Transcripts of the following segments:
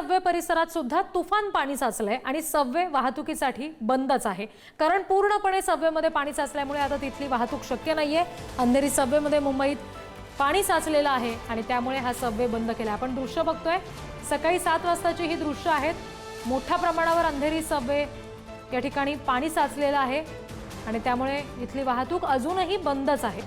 Subway परिसरात सुद्धा तुफान पाणी साचलंय आणि सबवे वाहतुकीसाठी बंदच आहे. कारण पूर्णपणे सबवेमध्ये पाणी साचल्यामुळे आता तिथली वाहतूक शक्य नाहीये. अंधेरी सबवेमध्ये मुंबईत पाणी साचलेलं आहे आणि त्यामुळे हा सबवे बंद केला. आपण दृश्य बघतोय. सकाळी सात वाजताची ही दृश्य आहेत. मोठ्या प्रमाणावर अंधेरी सबवे या ठिकाणी पाणी साचलेलं आहे आणि त्यामुळे इथली वाहतूक अजूनही बंदच आहे.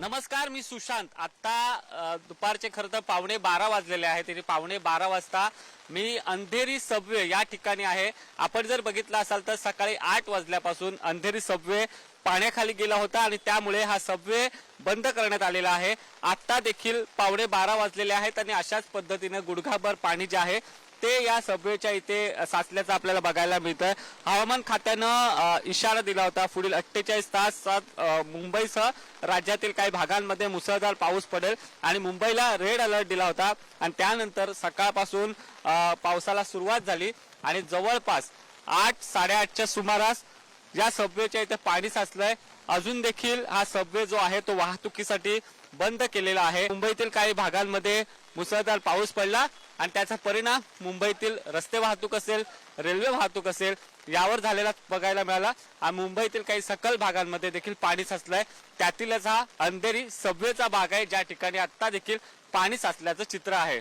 नमस्कार मी सुशांत. आता दुपारचे खरं तर पावणे बारा वाजलेले आहेत. आणि पावणे बारा वाजता मी अंधेरी सबवे या ठिकाणी आहे. आपण जर बघितलं असाल तर सकाळी आठ वाजल्यापासून अंधेरी सबवे पाण्याखाली गेला होता आणि त्यामुळे हा सबवे बंद करण्यात आलेला आहे. आता देखील पावणे बारा वाजलेले आहेत आणि अशाच पद्धतीने गुडघाभर पाणी जे आहे ते या सबवेच्या इथे साचल्याचं आपल्याला बघायला मिळतं हवामान खात्यानं इशारा दिला होता. पुढील अठ्ठेचाळीस तास मुंबईसह राज्यातील काही भागांमध्ये मुसळधार पाऊस पडेल आणि मुंबईला रेड अलर्ट दिला होता. आणि त्यानंतर सकाळपासून पावसाला सुरुवात झाली आणि जवळपास आठ साडेआठच्या सुमारास या सबवेच्या इथे पाणी साचलंय. अजून देखील हा सबवे जो आहे तो वाहतुकीसाठी बंद केलेला आहे. मुंबईतील काही भागांमध्ये मुसळधार पाऊस पडला आणि त्याचा परिणाम मुंबईतील रस्ते वाहतूक असेल रेल्वे वाहतूक असेल यावर झालेला बघायला मिळाला. आणि मुंबईतील काही सकल भागांमध्ये देखील पाणी साचलंय. त्यातीलच हा अंधेरी सबवेचा भाग आहे. ज्या ठिकाणी आता देखील पाणी साचल्याचं चित्र आहे.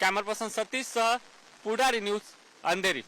कॅमेरा पर्सन सतीश सह पुढारी न्यूज अंधेरी.